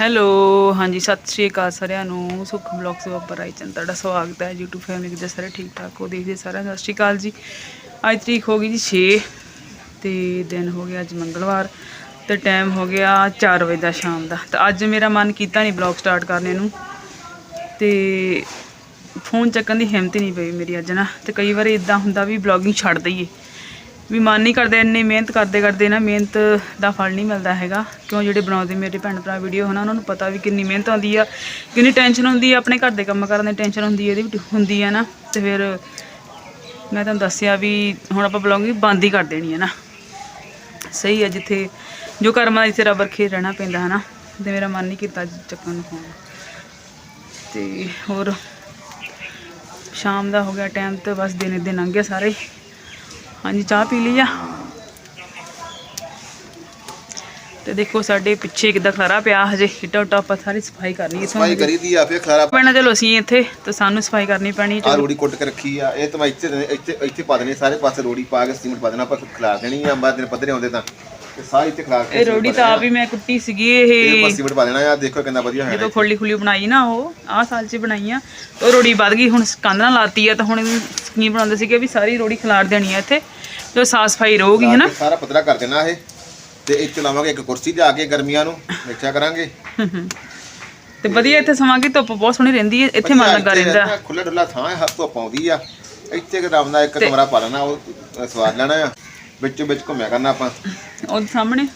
Hello, ਹਾਂਜੀ, ਸਤਿ ਸ਼੍ਰੀ ਅਕਾਲ ਸਾਰਿਆਂ ਨੂੰ। ਸੁਖ ਬਲੌਗਸ ਉੱਪਰ ਆਈ ਚੰਦ, ਤੁਹਾਡਾ ਸਵਾਗਤ ਹੈ। YouTube ਫੈਮਿਲੀ ਦੇ ਸਾਰੇ ਠੀਕ ਠਾਕ ਹੋ? ਦੇਖਦੇ ਸਾਰਿਆਂ ਸਤਿ ਸ਼੍ਰੀ ਅਕਾਲ ਜੀ। ਅੱਜ ਤਰੀਕ ਹੋ ਗਈ ਜੀ 6 ਤੇ ਦਿਨ ਹੋ ਗਿਆ ਅੱਜ ਮੰਗਲਵਾਰ ਤੇ ਟਾਈਮ ਹੋ ਗਿਆ 4 ਵਜੇ ਦਾ ਸ਼ਾਮ ਦਾ। ਤਾਂ ਅੱਜ ਮੇਰਾ ਮਨ ਕੀਤਾ ਨਹੀਂ ਬਲੌਗ ਸਟਾਰਟ ਕਰਨੇ ਨੂੰ। ਤੇ ਫੋਨ ਚੱਕਣ ਦੀ ਹਿੰਮਤ ਹੀ ਨਹੀਂ ਪਈ ਮੇਰੀ ਅੱਜ ਨਾ। ਤੇ ਕਈ ਵਾਰ ਇਦਾਂ ਹੁੰਦਾ ਵੀ ਬਲੌਗਿੰਗ ਛੱਡ ਦਈਏ। ਵੀ ਮਨ ਨਹੀਂ ਕਰਦੇ, ਇੰਨੀ ਮਿਹਨਤ ਕਰਦੇ ਕਰਦੇ ਨਾ ਮਿਹਨਤ ਦਾ ਫਲ ਨਹੀਂ ਮਿਲਦਾ ਹੈਗਾ। ਕਿਉਂ ਜਿਹੜੇ ਬਣਾਉਂਦੇ ਮੇਰੇ ਭੈਣ ਭਰਾ ਵੀਡੀਓ ਹਨਾ, ਉਹਨਾਂ ਨੂੰ ਪਤਾ ਵੀ ਕਿੰਨੀ ਮਿਹਨਤ ਆਉਂਦੀ ਆ, ਕਿੰਨੀ ਟੈਨਸ਼ਨ ਹੁੰਦੀ ਆ, ਆਪਣੇ ਘਰ ਦੇ ਕੰਮ ਕਰਨ ਦੀ ਟੈਨਸ਼ਨ ਹੁੰਦੀ ਆ, ਇਹਦੀ ਵੀ ਹੁੰਦੀ ਆ ਨਾ। ਤੇ ਫਿਰ ਮੈਂ ਤੁਹਾਨੂੰ ਦੱਸਿਆ ਵੀ ਹੁਣ ਆਪਾਂ ਬਲੌਗਿੰਗ ਬੰਦ ਹੀ ਕਰ ਦੇਣੀ ਹੈ ਨਾ। ਸਹੀ ਆ ਜਿੱਥੇ, ਜੋ ਕਰਮਾਂ ਦਾ ਜਿੱਥੇ ਰੱਬ ਰਖੇ ਰਹਿਣਾ ਪੈਂਦਾ ਹਨਾ, ਤੇ ਮੇਰਾ ਮਨ ਨਹੀਂ ਕੀਤਾ ਅੱਜ ਚੱਕਣ ਨੂੰ ਫੋਨ ਤੇ ਹੋਰ, ਸ਼ਾਮ ਦਾ ਹੋ ਗਿਆ ਟਾਈਮ ਤੇ ਬਸ ਦਿਨ ਦਿਨ ਲੰਘ ਗਿਆ ਸਾਰੇ। ਹਾਂਜੀ ਚਾਹ ਪੀ ਲਈ ਆ। ਤੇ ਦੇਖੋ ਸਾਡੇ ਪਿੱਛੇ ਕਿੱਦਾਂ ਖਲਾਰਾ ਪਿਆ ਹਜੇ। ਇੱਟਾ ਉੱਟਾ ਆਪਾਂ ਸਾਰੀ ਸਫ਼ਾਈ ਕਰਨੀ ਹੈ ਸਫ਼ਾਈ ਕਰੀ ਦੀ ਆ ਫਿਰ ਖਲਾਰਾ ਪੈਣਾ ਚਲੋ ਅਸੀਂ ਇੱਥੇ ਤੇ ਸਾਨੂੰ ਸਫ਼ਾਈ ਕਰਨੀ ਪੈਣੀ ਆ ਰੋੜੀ ਕੁੱਟ ਕੇ ਰੱਖੀ ਆ ਇਹ ਤਾਂ ਇੱਥੇ ਇੱਥੇ ਇੱਥੇ ਪਾ ਦੇਣੀ ਸਾਰੇ ਪਾਸੇ ਰੋੜੀ ਪਾ ਕੇ ਸੀਮੈਂਟ ਪਾ ਦੇਣਾ ਆਪਾਂ ਖਿਲਾਰ ਦੇਣੀ ਆ ਬਾਅਦ ਦਿਨ ਪੱਧਰੇ ਆਉਂਦੇ ਤਾਂ। ਤੇ ਸਾਰੀ ਇਹ ਰੋੜੀ ਤਾਂ ਆਪ ਹੀ ਮੈਂ ਕੁੱਟੀ ਸੀਗੀ ਇਹ ਇਹ ਸੀਮੈਂਟ ਪਾ ਦੇਣਾ ਆ ਦੇਖੋ ਕਿੰਨਾ ਵਧੀਆ ਹੋਇਆ ਜਦੋਂ ਖੋਲੀ ਖੁਲੀ ਬਣਾਈ ਨਾ ਉਹ ਆਹ ਸਾਲ 'ਚ ਬਣਾਈ ਆ। ਉਹ ਰੋੜੀ ਵੱਧ ਗਈ ਹੁਣ ਕੰਧ ਨਾਲ ਲਾਤੀ ਆ ਤਾਂ ਹੁਣ ਕੀ ਬਣਾਉਂਦੇ ਸੀਗੇ ਵੀ ਸਾਰੀ ਰੋੜੀ ਖਿਲਾਰ ਦੇਣੀ ਆ ਇੱਥੇ ਜੋ ਸਾਫ਼ ਸਫ਼ਾਈ ਰਹੂਗੀ ਹਨਾ? ਸਾਰਾ ਪੱਧਰਾ ਕਰ ਦੇਣਾ ਇਹ। ਤੇ ਇੱਥੇ ਲਾਵਾਂਗੇ ਇੱਕ ਕੁਰਸੀ ਲਿਆ ਕੇ ਗਰਮੀਆਂ ਨੂੰ ਵੇਖਿਆ ਕਰਾਂਗੇ। ਤੇ ਵਧੀਆ ਇੱਥੇ ਸਮਾਂਗੀ ਧੁੱਪ ਬਹੁਤ ਸੋਹਣੀ ਰਹਿੰਦੀ ਹੈ ਇੱਥੇ ਮਨ ਲੱਗਾ ਰਹਿੰਦਾ। ਖੁੱਲਾ ਡੁੱਲਾ ਥਾਂ ਹੈ ਹੱਥ ਤੋਂ ਪਾਉਂਦੀ ਆ। ਇੱਥੇ ਕਿ ਆਰਾਮ ਨਾਲ ਇੱਕ ਕਮਰਾ ਪਾ ਲੈਣਾ ਉਹ ਸਵਾਦ ਲੈਣਾ ਆ। ਵਿੱਚੋਂ ਵਿੱਚ ਘੁੰਮਿਆ ਕਰਨਾ ਆਪਾਂ। ਉਹਦੇ ਸਾਹਮਣੇ।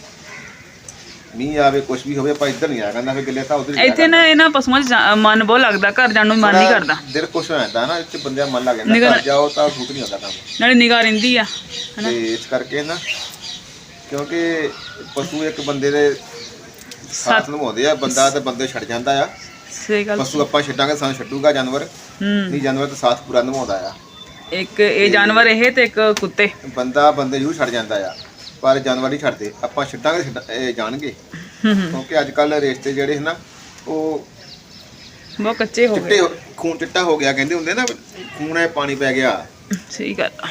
ਮੀਂਹ ਆਵੇ ਕੁਝ ਵੀ ਹੋਵੇ ਆਪਾਂ ਇੱਧਰ ਨਹੀਂ ਆ ਕਰਨਾ ਫਿਰ ਗਿੱਲੇ ਤਾਂ ਉਧਰ ਇੱਥੇ ਨਾ ਇਹਨਾਂ ਪਸ਼ੂਆਂ 'ਚ ਜਾ- ਮਨ ਬਹੁਤ ਲੱਗਦਾ ਘਰ ਜਾਣ ਨੂੰ ਮਨ ਨਹੀਂ ਕਰਦਾ। ਦਿਲ ਖੁਸ਼ ਹੋ ਜਾਂਦਾ ਨਾ ਇੱਥੇ ਬੰਦਿਆਂ ਮਨ ਲੱਗ ਜਾਂਦਾ ਘਰ ਜਾਓ ਤਾਂ ਸੂਟ ਨਹੀਂ ਹੁੰਦਾ ਕੰਮ ਨਾਲੇ ਨਿਗਾਹ ਰਹਿੰਦੀ ਆ ਤੇ ਇਸ ਕਰਕੇ ਨਾ ਕਿਉਂਕਿ ਪਸ਼ੂ ਇੱਕ ਬੰਦੇ ਦੇ ਸਾਥ ਨਿਭਾਉਂਦੇ ਆ ਬੰਦਾ ਤੇ ਬੰਦੇ ਛੱਡ ਜਾਂਦਾ ਆ। ਸਹੀ ਗੱਲ। ਪਸ਼ੂ ਆਪਾਂ ਛੱਡਾਂਗੇ ਸਾਨੂੰ ਛੱਡੂਗਾ ਜਾਨਵਰ। ਹੂੰ। ਨਹੀਂ ਜਾਨਵਰ ਤਾਂ ਸਾਥ ਪੂਰਾ ਨਿਭਾਉਂਦਾ ਆ। ਇੱਕ ਇਹ ਜਾਨਵਰ ਇਹ ਤੇ ਇੱਕ ਕੁੱਤੇ। ਬੰਦਾ ਬੰਦੇ ਨੂੰ ਛੱਡ ਜਾਂਦਾ ਆ ਪਰ ਜਾਨਵਰ ਨਹੀਂ ਛੱਡਦੇ। ਆਪਾਂ ਛੱਡਾਂਗੇ ਛੱਡ- ਇਹ ਜਾਣਗੇ। ਕਿਉਂਕਿ ਅੱਜ ਕੱਲ ਰਿਸ਼ਤੇ ਜਿਹੜੇ ਹਨ ਉਹ ਬਹੁਤ ਕੱਚੇ ਹੋ ਗਏ। ਚਿੱਟੇ ਹੋ- ਖੂਨ ਚਿੱਟਾ ਹੋ ਗਿਆ ਕਹਿੰਦੇ ਹੁੰਦੇ ਨਾ ਖੂਨ ਹੈ ਪਾਣੀ ਪੈ ਗਿਆ। ਸਹੀ ਗੱਲ ਆ।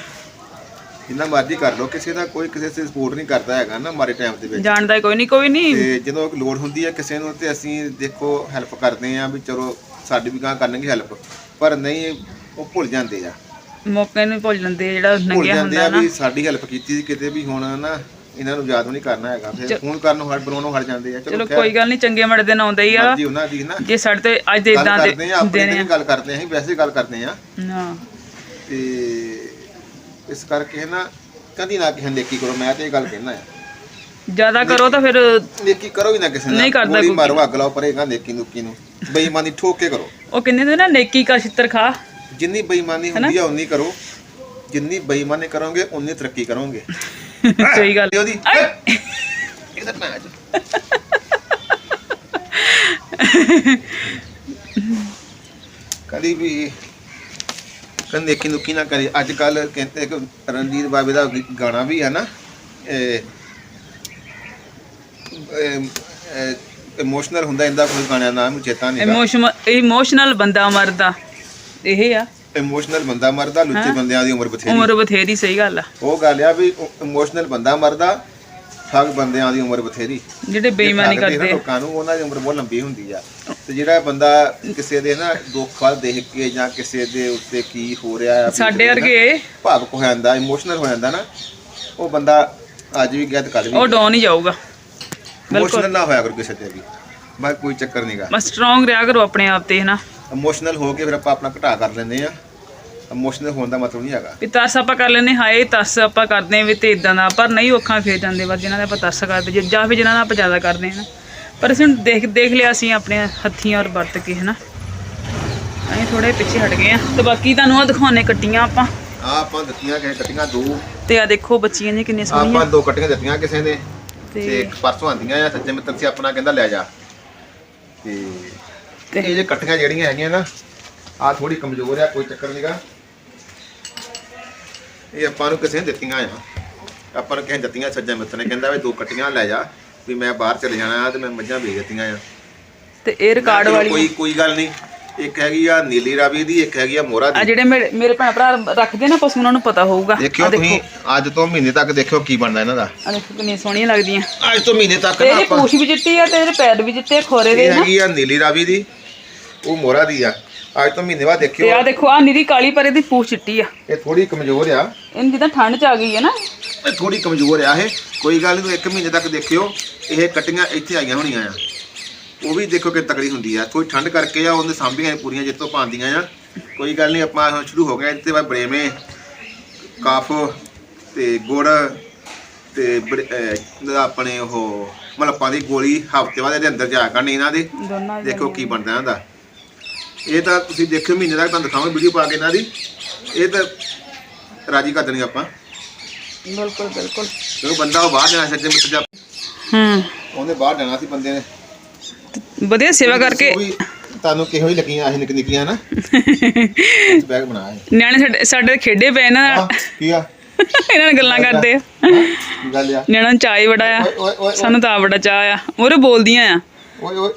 ਜਿੰਨਾ ਮਰਜ਼ੀ ਕਰ ਲੋ ਕਿਸੇ ਦਾ ਕੋਈ ਕਿਸੇ ਸੇ ਸਪੋਰਟ ਨਹੀਂ ਕਰਦਾ ਹੈਗਾ ਨਾ ਮਾਰੇ ਟਾਈਮ ਦੇ ਵਿੱਚ। ਜਾਣਦਾ ਕੋਈ ਨਹੀਂ ਕੋਈ ਨਹੀਂ। ਤੇ ਜਦੋਂ ਲੋੜ ਹੁੰਦੀ ਹੈ ਕਿਸੇ ਨੂੰ ਤੇ ਅਸੀਂ ਦੇਖੋ ਹੈਲਪ ਕਰਦੇ ਆ ਵੀ ਚਲੋ ਸਾਡੀ ਵੀ ਗਾਂ ਕਰਨਗੇ ਹੈਲਪ ਪਰ ਨਹੀਂ ਉਹ ਭੁੱਲ ਜਾਂਦੇ ਆ। ਮੌਕੇ ਨੂੰ ਭੁੱਲ ਜਾਂਦੇ ਆ ਜਿਹੜਾ ਭੁੱਲ ਨੰਗਿਆ ਜਾਂਦੇ ਹੁੰਦਾ ਆ ਨਾ। ਵੀ ਸਾਡੀ ਹੈਲਪ ਕੀਤੀ ਸੀ ਕਿਤੇ ਵੀ ਹੁਣ ਨਾ ਇਹਨਾਂ ਨੂੰ ਯਾਦ ਨਹੀਂ ਕਰਨਾ ਹੈਗਾ। ਫਿਰ ਫੋਨ ਕਰਨ ਨੂੰ ਹਟ ਬਣਾਉਣੋਂ ਹਟ ਜਾਂਦੇ ਆ। ਚਲੋ ਕੋਈ ਗੱਲ ਨਹੀਂ ਚੰਗੇ ਮਾੜੇ ਦਿਨ ਆਉਂਦੇ ਹੀ ਆ। ਜੀ ਉਹਨਾਂ ਦੀ ਨਾ। ਜੇ ਸਾਡੇ ਤੇ ਅੱਜ ਦੇ ਗੱਲ ਇਦਾਂ ਕਰਦੇ ਦੇ ਆ ਆਪਣੇ ਦਿਨ ਤੇ ਵੀ ਗੱਲ ਕਰਦੇ ਆ ਅਸੀਂ ਵੈਸੇ ਗੱਲ ਕਰਦੇ ਆ। ਨਾ। ਤੇ ਇਸ ਕਰਕੇ ਨਾ ਕਦੀ ਨਾ ਕਿਸੇ ਨੂੰ ਨੇਕੀ ਕਰੋ ਮੈਂ ਤੇ ਇਹ ਗੱਲ ਕਹਿਣਾ ਆ। ਜ਼ਿਆਦਾ ਕਰੋ ਤਾਂ ਫਿਰ ਨੇਕੀ ਕਰੋ ਹੀ ਨਾ ਕਿਸੇ ਨਾਲ। ਨਹੀਂ ਕਰਦਾ ਗੋਲੀ ਕੋਈ। ਮਾਰੋ ਅੱਗ ਲਾਓ ਪਰੇਗਾ ਨੇਕੀ ਨੂਕੀ ਨੂੰ। ਬੇਈਮਾਨੀ ਠੋਕ ਕੇ ਕਰੋ। ਉਹ ਕਿੰਨੇ ਦੇ ਨਾ ਨੇਕੀ ਕਾ ਛਿੱਤਰ ਖਾ। ਜਿੰਨੀ ਬੇਈਮਾਨੀ ਹੁੰਦੀ ਆ ਉਨੀ ਕਰੋ। ਜਿੰਨੀ ਬੇਈਮਾਨੀ ਕਰੋਗੇ ਉਨੀ ਤਰੱਕੀ ਕਰੋਗੇ। ਸਹੀ ਗੱਲ। ਤੇ ਉਹਦੀ! ਇਹਦਾ ਮੈਚ ਕਦੀ ਵੀ ਕੰਦੇ ਕਿ ਨੁਕੀ ਨਾ ਕਰੇ। ਅੱਜ ਕੱਲ ਕਹਿੰਦੇ ਕਿ ਰਣਜੀਤ ਬਾਬੇ ਦਾ ਗਾਣਾ ਵੀ ਹੈ ਨਾ ਇਮੋਸ਼ਨਲ ਹੁੰਦਾ ਇਹਦਾ ਕੋਈ ਗਾਣਾ ਦਾ ਨਾਮ ਚੇਤਾ ਨਹੀਂ ਇਮੋਸ਼ਨ ਇਮੋਸ਼ਨਲ ਬੰਦਾ ਮਰਦਾ। ਇਹ ਆ। ਇਮੋਸ਼ਨਲ ਬੰਦਾ ਮਰਦਾ ਲੁੱਚੇ ਬੰਦਿਆਂ ਦੀ ਉਮਰ ਬਥੇਰੀ। ਉਮਰ ਬਥੇਰੀ ਸਹੀ ਗੱਲ ਆ। ਉਹ ਗੱਲ ਆ ਵੀ ਇਮੋਸ਼ਨਲ ਬੰਦਾ ਮਰਦਾ ਠੱਗ ਬੰਦਿਆਂ ਦੀ ਉਮਰ ਬਥੇਰੀ। ਜਿਹੜੇ ਬੇਈਮਾਨੀ ਕਰਦੇ। ਲੋਕਾਂ ਨੂੰ ਉਹਨਾਂ ਦੀ ਉਮਰ ਬਹੁਤ ਲੰਬੀ ਹੁੰਦੀ ਆ। ਤੇ ਜਿਹੜਾ ਬੰਦਾ ਕਿਸੇ ਦੇ ਨਾ ਦੁੱਖ ਵੱਲ ਦੇਖ ਕੇ ਜਾਂ ਕਿਸੇ ਦੇ ਉੱਤੇ ਕੀ ਹੋ ਰਿਹਾ ਆ ਸਾਡੇ ਵਰਗੇ ਭਾਵਕ ਹੋ ਜਾਂਦਾ ਇਮੋਸ਼ਨਲ ਹੋ ਜਾਂਦਾ ਨਾ ਉਹ ਬੰਦਾ ਅੱਜ ਵੀ ਗਿਆ ਤੇ ਕੱਲ ਵੀ ਉਹ ਡਾਊਨ ਹੀ ਜਾਊਗਾ। ਇਮੋਸ਼ਨਲ ਨਾ ਹੋਇਆ ਕਰੋ ਕਿਸੇ ਤੇ ਵੀ। ਬਸ ਕੋਈ ਚੱਕਰ ਨਹੀਂਗਾ ਬਸ ਸਟਰੋਂਗ ਰਿਹਾ ਕਰੋ ਆਪਣੇ ਆਪ ਤੇ ਹਨਾ? ਇਮੋਸ਼ਨਲ ਹੋ ਕੇ ਫਿਰ ਆਪਾਂ ਆਪਣਾ ਘਟਾ ਕਰ ਲੈਂਦੇ ਆ ਇਮੋਸ਼ਨਲ ਹੋਣ ਦਾ ਮਤਲਬ ਨਹੀਂ ਹੈਗਾ। ਵੀ ਤਰਸ ਆਪਾਂ ਕਰ ਲੈਨੇ ਹਾਏ ਤਰਸ ਆਪਾਂ ਕਰਦੇ ਆਂ ਵੀ ਤੇ ਇਦਾਂ ਦਾ ਪਰ ਨਹੀਂ ਔਖਾਂ ਫੇਰ ਜਾਂਦੇ। ਬਸ ਜਿਨ੍ਹਾਂ ਦੇ ਆਪਾਂ ਤਰਸ ਕਰਦੇ ਜੇ- ਜਾਂ ਫਿਰ ਜਿਨ੍ਹਾਂ ਦਾ ਆਪਾਂ ਜ਼ਿਆਦਾ ਕਰਦੇ ਹਾਂ ਨਾ। ਪਰ ਅਸੀਂ ਦੇਖ ਦੇਖ ਲਿਆ ਅਸੀਂ ਆਪਣੇ ਹੱਥੀਂ ਔਰ ਵਰਤ ਕੇ ਹਨਾ ਅਸੀਂ ਥੋੜੇ ਪਿੱਛੇ ਹਟ ਗਏ ਆ ਤੇ ਬਾਕੀ ਤੁਹਾਨੂੰ ਆ ਦਿਖਾਉਣੇ ਕੱਟੀਆਂ ਆਪਾਂ। ਆ ਆਪਾਂ ਦਿੱਤੀਆਂ ਕਿਸੇ ਕੱਟੀਆਂ ਦੋ। ਤੇ ਆ ਦੇਖੋ ਬੱਚੀਆਂ ਜੀ ਕਿੰਨੀਆਂ ਆਪਾਂ ਸੋਹਣੀਆਂ। ਦੋ ਕੱਟੀਆਂ ਦਿੱਤੀਆਂ ਕਿਸੇ ਨੇ। ਤੇ ਪਰਸੋਂ ਆਂਦੀਆਂ ਆ। ਸੱਜੇ ਮਿੱਤਰ ਸੀ ਆਪਣਾ ਕਹਿੰਦਾ ਲੈ ਜਾ। ਤੇ ਤੇ ਇਹ ਜੇ ਕੱਟੀਆਂ ਜਿਹੜੀਆਂ ਹੈਗੀਆਂ ਨਾ ਆ ਥੋੜੀ ਕਮਜ਼ੋਰ ਆ ਕੋਈ ਚੱਕਰ ਨਹੀਂਗਾ ਇਹ ਆਪਾਂ ਨੂੰ ਕਿਸੇ ਨੇ ਦਿੱਤੀਆਂ ਆ। ਆਪਾਂ ਨੂੰ ਕਿਸੇ ਨੇ ਦਿੱਤੀਆਂ ਸੱਜੇ ਮਿੱਤਰ ਨੇ ਕਹਿੰਦਾ ਵੀ ਦੋ ਕੱਟੀਆਂ ਲੈ ਜਾ ਵੀ ਮੈਂ ਬਾਹਰ ਚਲੇ ਜਾਣਾ ਆ ਤੇ ਮੈਂ ਮੱਝਾਂ ਵੇਚ ਦਿੱਤੀਆਂ ਆ। ਤੇ ਇਹ ਰਿਕਾਰਡ ਵਾਲੀ ਕੋਈ ਕੋਈ ਗੱਲ ਨਹੀਂ ਇੱਕ ਹੈਗੀ ਆ ਨੀਲੀ ਰਾਵੀ ਦੀ ਇੱਕ ਹੈਗੀ ਆ ਮੋਹਰਾ ਆ ਦੀ ਜਿਹੜੇ ਮੇਰੇ ਮੇਰੇ ਭੈਣ ਭਰਾ ਰੱਖਦੇ ਨਾ ਪਸ਼ੂ ਉਹਨਾਂ ਨੂੰ ਪਤਾ ਹੋਊਗਾ। ਦੇਖਿਓ ਆ ਤੁਸੀਂ ਅੱਜ ਤੋਂ ਮਹੀਨੇ ਤੱਕ ਦੇਖਿਓ ਕੀ ਬਣਦਾ ਇਹਨਾਂ ਦਾ। ਆ ਦੇਖੋ ਕਿੰਨੀਆਂ ਸੋਹਣੀਆਂ ਲੱਗਦੀਆਂ। ਅੱਜ ਤੋਂ ਮਹੀਨੇ ਤੱਕ ਨਾ ਇਹਦੀ ਆਪਾਂ ਪੂਛ ਵੀ ਚਿੱਟੀ ਆ ਤੇ ਇਹਦੇ ਪੈਰ ਵੀ ਚਿੱਟੇ ਆ, ਖੋਰੇ ਦੇ ਇਹ ਨਾ। ਹੈਗੀ ਆ ਨੀਲੀ ਰਾਵੀ ਦੀ। ਉਹ ਮੋਹਰਾ ਦੀ ਆ। ਅੱਜ ਤੋਂ ਮਹੀਨੇ ਬਾਅਦ ਤੇ ਦੇਖਿਓ ਆ ਦੇਖੋ ਆ ਨੀਰੀ ਕਾਲੀ ਪਰ ਇਹਦੀ ਪੂਛ ਚਿੱਟੀ ਆ। ਇਹ ਥੋੜੀ ਕਮਜ਼ੋਰ ਆ। ਇਹਨੂੰ ਜਿੱਦਾਂ ਠੰਡ ਚ ਆ ਗਈ ਹੈ ਨਾ। ਇਹ ਥੋੜੀ ਕਮਜ਼ੋਰ ਆ ਇਹ। ਕੋਈ ਗੱਲ ਨਹੀਂ ਇੱਕ ਮਹੀਨੇ ਤੱਕ ਦੇਖਿਓ। ਇਹ ਕਟੀਆਂ ਇੱਥੇ ਆਈਆਂ ਹੋਣੀਆਂ ਆ। ਉਹ ਵੀ ਦੇਖੋ ਕਿ ਤਕੜੀ ਹੁੰਦੀ ਆ। ਕੋਈ ਠੰਡ ਕਰਕੇ ਆ ਉਹਨੇ ਸਾਂਭੀਆਂ ਨੀ ਪੂਰੀਆਂ ਜਿੱਤੋਂ ਪਾਉਂਦੀਆਂ ਆ। ਕੋਈ ਗੱਲ ਨਹੀਂ ਆਪਾਂ ਹੁਣ ਸ਼ੁਰੂ ਹੋ ਗਏ ਇੱਥੇ ਬਾਅਦ ਬਰੇਵੇਂ ਕਾਫ ਤੇ ਗੁੜ ਤੇ ਅਹ ਇਹਦਾ ਆਪਣੇ ਉਹ ਮਲਪਾਂ ਦੀ ਗੋਲੀ ਹਫ਼ਤੇ ਬਾਅਦ ਇਹਦੇ ਅੰਦਰ ਜਾ ਕਰਨੀ ਇਹਨਾਂ ਦੇ। ਦੋਨਾਂ ਦੇਖੋ ਕੀ ਬਣਦਾ ਇਹਨਾਂ ਦਾ। ਇਹ ਤਾਂ ਤੁਸੀਂ ਦੇਖਿਓ ਮਹੀਨੇ ਤੱਕ ਤੁਹਾਨੂੰ ਦਿਖਾਵਾਂਗੇ ਵੀਡੀਓ ਪਾ ਕੇ ਇਹਨਾਂ ਦੀ। ਇਹ ਤਾਂ ਰਾਜੀ ਕਰ ਦੇਣੀ ਆਪਾਂ। ਬਿਲਕੁਲ ਬਿਲਕੁਲ। ਜਦੋਂ ਬੰਦਾ ਉਹ ਬਾਹਰ ਜਾਣਾ ਸੱਜੇ ਮਿੱਤਰ ਜਾ ਹੂੰ। ਉਹਨੇ ਬਾਹਰ ਜਾਣਾ ਸੀ ਬੰਦੇ ਨੇ। ਵਧੀਆ ਸੇਵਾ ਕਰਕੇ ਉਹ ਵੀ ਤੁਹਾਨੂੰ ਕਿਹੋ ਹੀ ਲੱਗੀਆਂ ਇਹ ਨਿੱਕ ਨਿੱਕੀਆਂ ਨਾ? ਬੈਗ ਬਣਾਇਆ। ਹੈ ਨਿਆਣੇ ਸਾਡੇ ਸਾਡੇ ਖੇਡੇ ਪਏ ਇਹਨਾਂ ਨਾਲ। ਆਹ, ਕੀ ਆ? ਇਹਨਾਂ ਨਾਲ ਗੱਲਾਂ ਕਰਦੇ ਆ। ਕੀ ਗੱਲ ਆ? ਨਿਆਣਿਆਂ ਨੂੰ ਚਾਹ ਹੀ ਬੜਾ ਆ। ਓਏ ਓਏ ਓਏ ਸਾਨੂੰ ਤਾਂ ਆਪ ਬੜਾ ਚਾਹ ਆ। ਉਹਰੇ ਬੋਲਦੀਆਂ ਆ। ਓਏ ਓਏ।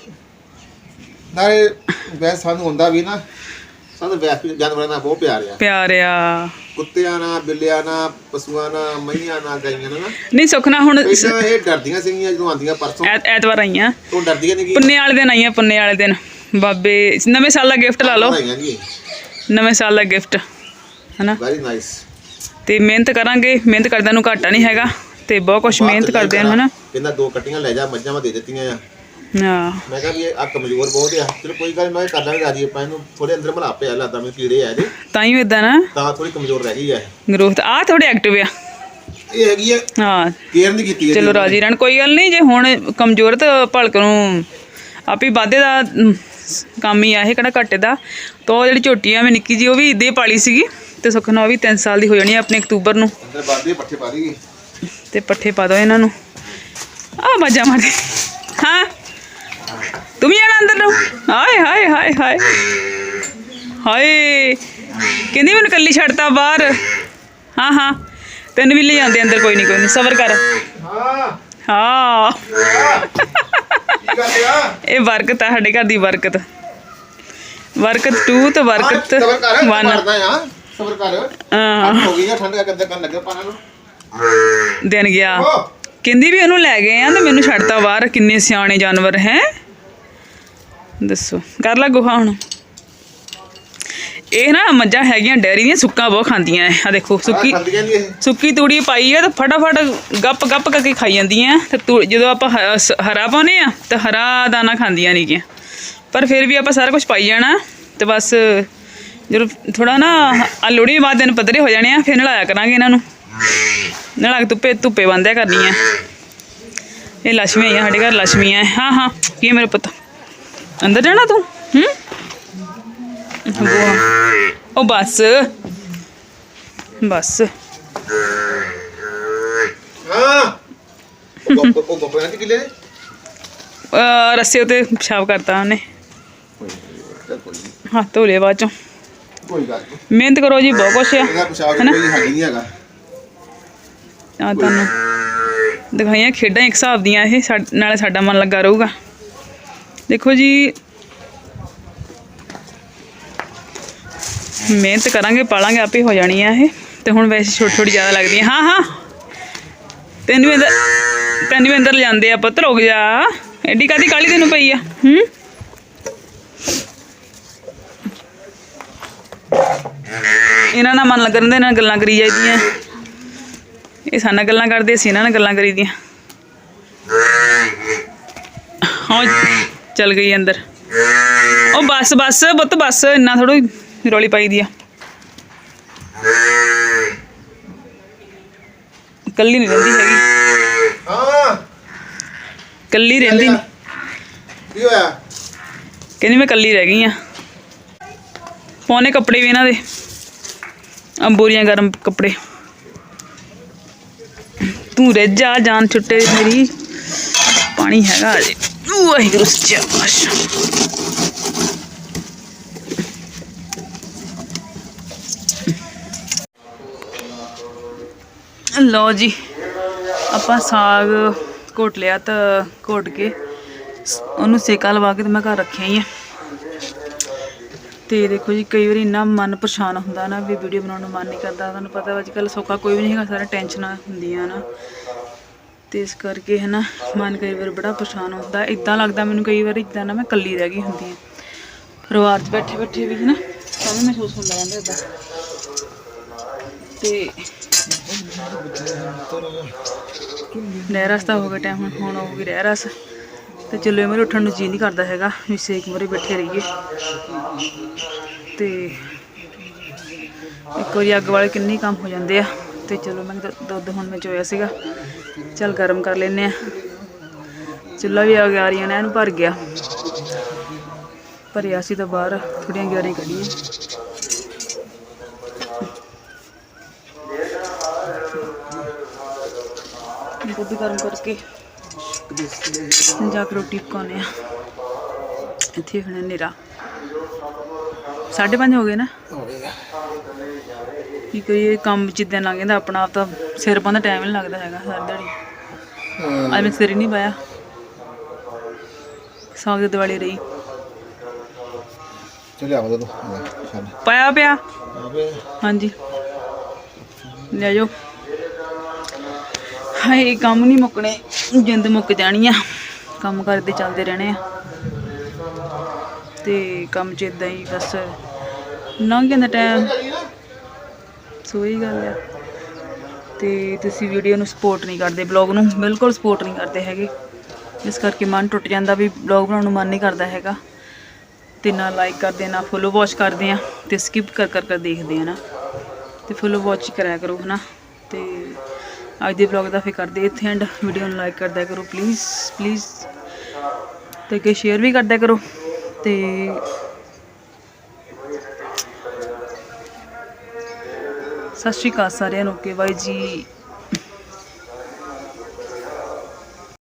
ਨਾਲੇ ਵੈਸੇ ਸਾਨੂੰ ਹੁੰਦਾ ਵੀ ਨਾ ਸਾਨੂੰ ਵੈਸੇ ਜਾਨਵਰਾਂ ਨਾਲ ਬਹੁਤ ਪਿਆਰ ਆ। ਪਿਆਰ ਆ। ਕੁੱਤਿਆਂ ਨਾਲ ਬਿੱਲਿਆਂ ਨਾਲ ਪਸ਼ੂਆਂ ਨਾਲ ਮਈਆਂ ਨਾਲ ਗਾਈਆਂ ਨਾਲ ਨਾ। ਨਹੀਂ ਸੁਖਨਾ ਹੁਣ ਸ- ਪਹਿਲਾਂ ਇਹ ਡਰਦੀਆਂ ਸੀਗੀਆਂ ਜਦੋਂ ਆਂਦੀਆਂ ਪਰਸੋਂ। ਐਤ- ਐਤਵਾਰ ਆਈਆਂ। ਤੋਂ ਡਰਦੀਆਂ ਨਹੀਂ ਪੁੰਨੇ ਵਾਲੇ ਦਿਨ ਆਈਆਂ ਪੁੰਨੇ ਵਾਲੇ ਦਿਨ। ਬਾਬੇ ਨਵੇਂ ਸਾਲ ਦਾ ਗਿਫਟ ਲਾ ਲਓ। ਆਈਆਂ ਜੀ ਨਵੇਂ ਸਾਲ ਦਾ ਗਿਫਟ ਹਨਾ? ਵੈਰੀ ਨਾਈਸ ਤੇ ਮਿਹਨਤ ਕਰਾਂਗੇ। ਮਿਹਨਤ ਕਰਦਿਆਂ ਨੂੰ ਘਾਟਾ ਨਹੀਂ ਹੈਗਾ। ਤੇ ਬਹੁਤ ਕੁਝ ਮਿਹਨਤ ਕਰਦੇ ਹਨ ਹਨਾ? ਕਹਿੰਦਾ ਦੋ ਕੱਟੀਆਂ ਲੈ ਜਾ ਮੱਝਾਂ ਮੈਂ ਦੇ ਦਿੱਤੀਆਂ ਆ। ਹਾਂ। ਮੈਂ ਕਿਹਾ ਵੀ ਇਹ ਆ ਕਮਜ਼ੋਰ ਬਹੁਤ ਆ। ਚਲੋ ਕੋਈ ਗੱਲ ਨੀ, ਮੈਂ ਕਰ ਲਾਂਗੇ ਰਾਜੀ ਆਪਾਂ ਇਹਨੂੰ ਥੋੜੇ ਅੰਦਰ ਮਲਾ ਪਿਆ ਲੱਗਦਾ ਮੈਨੂੰ ਕੀੜੇ ਆ ਇਹਦੇ। ਤਾਂ ਹੀ ਇਦਾਂ ਨਾ। ਤਾਂ ਥੋੜੀ ਕਮਜ਼ੋਰ ਰਹਿ ਗਈ ਆ ਇਹ। ਗਰੋਥ ਆ ਥੋੜੇ ਐਕਟਿਵ ਆ। ਇਹ ਹੈਗੀ ਆ ਹਾਂ। ਕੇਅਰ ਨਹੀਂ ਕੀਤੀ ਚਲੋ ਰਾਜੀ ਰਹਿਣ ਕੋਈ ਗੱਲ ਨਹੀਂ ਜੇ ਹੁਣ ਕਮਜ਼ੋਰ ਤਾਂ ਭਲਕ ਨੂੰ ਆਪੇ ਵਾਧੇ ਦਾ ਅਮ, ਕੰਮ ਹੀ ਆ ਇਹ ਕਿਹੜਾ ਘਾਟੇ ਦਾ ਤਾਂ ਉਹ ਜਿਹੜੀ ਝੋਟੀ ਆ ਮੈਂ ਨਿੱਕੀ ਜੀ ਉਹ ਵੀ ਇਦਾਂ ਹੀ ਪਾਲੀ ਸੀਗੀ। ਤੇ ਸੁਖਨਾ ਉਹ ਵੀ 3 ਸਾਲ ਦੀ ਹੋ ਜਾਣੀ ਆ ਆਪਣੇ ਅਕਤੂਬਰ ਨੂੰ। ਅੰਦਰ ਬਾਦੀ ਪੱਠੇ ਪਾ ਦੀ ਤੇ ਪੱਠੇ ਪਾ ਦੋ ਇਹਨਾਂ ਨੂੰ। ਆ ਬਾਜਾ ਮਾਰ ਹਾਂ। ਤੂੰ ਵੀ ਜਾਣਾ ਅੰਦਰ ਨੂੰ ਹਾਏ ਹਾਏ ਹਾਏ ਹਾਏ ਹਾਏ ਕਹਿੰਦੀ ਮੈਨੂੰ ਕੱਲੀ ਛੱਡਤਾ ਬਾਹਰ। ਹਾਂ ਹਾਂ। ਤੈਨੂੰ ਵੀ ਲੈ ਜਾਂਦੇ ਅੰਦਰ ਕੋਈ ਨਹੀਂ ਕੋਈ ਨਹੀਂ ਸਬਰ ਕਰ। ਹਾਂ। ਇਹ ਬਰਕਤ ਆ ਸਾਡੇ ਘਰ ਦੀ ਬਰਕਤ ਬਰਕਤ 2 ਤੇ ਬਰਕਤ ਸਬਰ ਕਰ 1 ਕਰਦਾ ਆ। ਸਬਰ ਕਰ। ਹਾਂ। ਹੋ ਗਈ ਆ ਠੰਡ ਦਾ ਕੰਦਰ ਕਰਨ ਲੱਗੇ ਪਾਣਾ ਨੂੰ। ਦਿਨ ਗਿਆ। ਕਹਿੰਦੀ ਵੀ ਉਹਨੂੰ ਲੈ ਗਏ ਆ ਤੇ ਮੈਨੂੰ ਛੱਡਤਾ ਬਾਹਰ। ਕਿੰਨੇ ਸਿਆਣੇ ਜਾਨਵਰ ਹੈ? ਦੱਸੋ ਕਰ ਲਾ ਗੁਹਾ ਹੁਣ। ਇਹ ਨਾ ਮੱਝਾਂ ਹੈਗੀਆਂ ਡੈਰੀ ਦੀਆਂ ਸੁੱਕਾ ਬਹੁਤ ਖਾਂਦੀਆਂ ਐ। ਆ ਦੇਖੋ ਸੁੱਕੀ ਸੁੱਕੀ ਤੂੜੀ ਪਾਈ ਆ ਤਾਂ ਫਟਾਫਟ ਗੱਪ ਗੱਪ ਕਰਕੇ ਖਾਈ ਜਾਂਦੀਆਂ ਤੇ ਤੂ- ਜਦੋਂ ਆਪਾਂ ਹਰਾ ਪਾਉਨੇ ਆ ਤਾਂ ਹਰਾ ਦਾਣਾ ਖਾਂਦੀਆਂ ਨਹੀਂਗੀਆਂ ਪਰ ਫਿਰ ਵੀ ਆਪਾਂ ਸਾਰਾ ਕੁਝ ਪਾਈ ਜਾਣਾ ਤੇ ਬਸ ਜਦੋਂ ਥੋੜਾ ਨਾ ਆ ਲੋੜੀ ਬਾਅਦ ਦਿਨ ਪੱਧਰੇ ਹੋ ਜਾਣੇ ਆ ਫਿਰ ਨਲਾਇਆ ਕਰਾਂਗੇ ਇਹਨਾਂ ਨੂੰ। ਨਲਾ ਕੇ ਧੁੱਪੇ ਧੁੱਪੇ ਬੰਦਿਆ ਕਰਨੀ ਆ ਇਹ ਲక్ష్ਮੀ ਆ ਸਾਡੇ ਘਰ ਲక్ష్ਮੀ ਆ ਹਾਂ ਹਾਂ ਕੀ ਮੇਰੇ ਪੁੱਤ? ਅੰਦਰ ਜਾਣਾ ਤੂੰ? ਹੂੰ? ਉਹ- ਬਸ। ਬਸ। ਹਾਂ। ਉਹ ਕਿਲੇ ਰੱਸੇ ਉਤੇ ਪਿਸ਼ਾਬ ਕਰਤਾ ਉਹਨੇ। ਹੱਥ ਧੋ ਲਏ ਬਾਅਦ ਚੋਂ। ਕੋਈ ਗੱਲ ਮਿਹਨਤ ਕਰੋ ਜੀ ਬਹੁਤ ਕੁਛ ਆ। ਹਨਾ? ਨਹੀਂ ਹੈਗਾ। ਆ ਤੁਹਾਨੂੰ ਦਿਖਾਈਆਂ ਖੇਡਾਂ ਇੱਕ ਹਿਸਾਬ ਦੀਆਂ ਇਹ ਨਾਲੇ ਸਾਡਾ ਮਨ ਲੱਗਾ ਰਹੂਗਾ। ਦੇਖੋ ਜੀ, ਮਿਹਨਤ ਕਰਾਂਗੇ, ਪਾਲਾਂਗੇ, ਆਪੇ ਹੋ ਜਾਣੀ ਆ ਇਹ। ਤੇ ਹੁਣ ਵੈਸੇ ਛੋਟੀ ਛੋਟੀ ਜ਼ਿਆਦਾ ਲੱਗਦੀ ਆ। ਹਾਂ ਹਾਂ। ਤੈਨੂੰ ਅੰਦਰ ਤੈਨੂੰ ਵੀ ਅੰਦਰ ਲਿਆਂਦੇ ਆ ਪੁੱਤ, ਰੁਕ ਜਾ। ਐਡੀ ਕਾਦੀ ਕਾਲੀ ਤੈਨੂੰ ਪਈ ਆ? ਹੂੰ? ਇਹਨਾਂ ਨਾਲ ਮਨ ਲੱਗਣ ਦੇ ਨਾਲ ਗੱਲਾਂ ਕਰੀ ਜਾਈਦੀਆਂ। ਇਹ ਸਾਡੇ ਨਾਲ ਗੱਲਾਂ ਕਰਦੇ ਸੀ, ਇਹਨਾਂ ਨਾਲ ਗੱਲਾਂ ਕਰੀਦੀਆਂ ਹਾਂ ਚਲ ਗਈ ਅੰਦਰ ਉਹ ਬੱਸ ਬੱਸ ਪੁੱਤ ਬੱਸ ਇੰਨਾ ਥੋੜੋ ਰੋਲੀ ਪਾਈ ਦੀ ਆ ਕੱਲੀ ਨਹੀਂ ਰਹਿੰਦੀ ਹੈਗੀ ਹਾਂ ਕੱਲੀ ਰਹਿੰਦੀ ਨੀ। ਕੀ ਹੋਇਆ ਕਹਿੰਦੀ ਮੈਂ ਕੱਲੀ ਰਹਿ ਗਈ ਆ ਪਾਉਣੇ ਕੱਪੜੇ ਵੀ ਇਹਨਾਂ ਦੇ ਅੰਬੋਰੀਆਂ ਗਰਮ ਕੱਪੜੇ ਤੂੰ ਰਹਿ ਜਾ ਜਾਨ ਛੁੱਟੇ ਮੇਰੀ ਪਾਣੀ ਹੈਗਾ ਅਜੇ ਵਾਹਿਗੁਰੂ ਸੱਚਾ ਪਾਤਸ਼ਾਹ ਲਓ ਜੀ ਆਪਾਂ ਸਾਗ ਘੋਟ ਲਿਆ ਤਾਂ ਘੋਟ ਕੇ ਉਹਨੂੰ ਸੇਕਾ ਲਵਾ ਕੇ ਤੇ ਮੈਂ ਘਰ ਰੱਖਿਆ ਹੀ ਆ ਤੇ ਦੇਖੋ ਜੀ ਕਈ ਵਾਰੀ ਇੰਨਾ ਮਨ ਪਰੇਸ਼ਾਨ ਹੁੰਦਾ ਨਾ ਵੀ ਵੀਡੀਓ ਬਣਾਉਣ ਨੂੰ ਮਨ ਨਹੀਂ ਕਰਦਾ ਤੁਹਾਨੂੰ ਪਤਾ ਅੱਜ ਕੱਲ੍ਹ ਸੌਖਾ ਕੋਈ ਵੀ ਨਹੀਂ ਹੈਗਾ ਸਾਰਾ ਟੈਨਸ਼ਨਾਂ ਹੁੰਦੀਆਂ ਨਾ ਤੇ ਇਸ ਕਰਕੇ ਹੈ ਨਾ ਮਨ ਕਈ ਵਾਰ ਬੜਾ ਪਰੇਸ਼ਾਨ ਹੁੰਦਾ। ਇਦਾਂ ਲੱਗਦਾ ਮੈਨੂੰ ਕਈ ਵਾਰ ਇਦਾਂ ਨਾ ਮੈਂ ਇਕੱਲੀ ਰਹਿ ਗਈ ਹੁੰਦੀ ਹਾਂ। ਪਰਿਵਾਰ 'ਚ ਬੈਠੇ ਬੈਠੇ ਵੀ ਹੈ ਨਾ ਤਾਂ ਵੀ ਮਹਿਸੂਸ ਹੁੰਦਾ ਰਹਿੰਦਾ ਇਦਾਂ ਤੇ ਰਸ ਤਾਂ ਹੋ ਗਿਆ ਟਾਈਮ ਹੁਣ ਹੁਣ ਹੋ ਗਈ ਰਹਿ ਰਸ। ਤੇ ਚਲੋ ਮੇਰੇ ਉੱਠਣ ਨੂੰ ਜੀ ਨਹੀਂ ਕਰਦਾ ਹੈਗਾ, ਵੀ ਇੱਕ ਮਰੇ ਬੈਠੇ ਰਹੀਏ। ਤੇ ਇੱਕ ਵਾਰੀ ਅੱਗ ਵਾਲੇ ਕਿੰਨੇ ਕੰਮ ਹੋ ਜਾਂਦੇ ਆ। ਤੇ ਚਲੋ ਮੈਂ ਦੁੱਧ ਹੁਣ ਮੈਂ ਚੋਇਆ ਸੀਗਾ। ਚਲ ਗਰਮ ਕਰ ਲੈਨੇ ਆ ਚੁੱਲ੍ਹਾ ਵੀ ਆ ਗਿਆ ਰਹੀਆਂ ਨੇ, ਇਹਨੂੰ ਭਰ ਗਿਆ। ਭਰਿਆ ਸੀ ਤਾਂ ਬਾਹਰ ਥੋੜੀਆਂ ਗਿਆਰੀਆਂ ਕੱਢੀਆਂ। ਦੁੱਧ ਗਰਮ ਕਰਕੇ ਜਾ ਕੇ ਰੋਟੀ ਪਕਾਉਣੇ ਆ ਇੱਥੇ ਹੁਣ ਹਨੇਰਾ। ਸਾਢੇ ਪੰਜ ਹੋ ਗਏ ਨਾ? ਕੀ ਕਰੀਏ ਕੰਮ ਜਿੱਦਾਂ ਲੰਘ ਜਾਂਦਾ ਆਪਣਾ ਆਪ ਤਾਂ ਸਿਰ ਪਾਉਣ ਦਾ ਟਾਈਮ ਨਹੀਂ ਲੱਗਦਾ ਹੈਗਾ ਸਾਰੀ ਦਿਹਾੜੀ। ਅੱਜ ਮੈਂ ਸਿਰ ਹੀ ਨਹੀਂ ਪਾਇਆ। ਸਾਗ ਦੀ ਦਿਵਾਲੀ ਰਹੀ। ਚਲੇ ਆਵਾ ਦੋ ਪਾਇਆ ਪਿਆ? ਹਾਂਜੀ। ਲੈ ਜਾਓ। ਹਾਏ ਕੰਮ ਨਹੀਂ ਮੁੱਕਣੇ। ਜਿੰਦ ਮੁੱਕ ਜਾਣੀ ਆ। ਕੰਮ ਕਰਦੇ ਚੱਲਦੇ ਰਹਿਣੇ ਆ। ਤੇ ਕੰਮ ਚ ਇਦਾਂ ਹੀ ਬਸ ਲੰਘ ਜਾਂਦਾ ਟਾਈਮ ਸੋ ਹੀ ਗੱਲ ਆ। ਤੇ ਤੁਸੀਂ ਵੀਡੀਓ ਨੂੰ ਸਪੋਰਟ ਨਹੀਂ ਕਰਦੇ ਬਲੌਗ ਨੂੰ ਬਿਲਕੁਲ ਸਪੋਰਟ ਨਹੀਂ ਕਰਦੇ ਹੈਗੇ। ਇਸ ਕਰਕੇ ਮਨ ਟੁੱਟ ਜਾਂਦਾ ਵੀ ਬਲੌਗ ਬਣਾਉਣ ਨੂੰ ਮਨ ਨਹੀਂ ਕਰਦਾ ਹੈਗਾ। ਤੇ ਨਾ ਲਾਈਕ ਕਰਦੇ, ਨਾ ਫੋਲੋ ਵਾਚ ਕਰਦੇ ਆ ਤੇ ਸਕਿਪ ਕਰ ਕਰ ਕਰ ਦੇਖਦੇ ਆ ਨਾ। ਤੇ ਫੋਲੋ ਵਾਚ ਕਰਿਆ ਕਰੋ, ਹਨਾ। ਤੇ ਅੱਜ ਦੇ ਵਲੌਗ ਦਾ ਫੇ ਕਰਦੇ ਇੱਥੇ ਐਂਡ ਵੀਡੀਓ ਨੂੰ ਲਾਈਕ ਕਰਦਿਆ ਕਰੋ ਪਲੀਜ਼ ਪਲੀਜ਼ ਤੇ ਕਿ ਸ਼ੇਅਰ ਵੀ ਕਰਦਿਆ ਕਰੋ। ਤੇ ਸਤਿ ਸ਼੍ਰੀ ਅਕਾਲ ਸਾਰਿਆਂ ਨੂੰ ਕਿ ਬਾਈ ਜੀ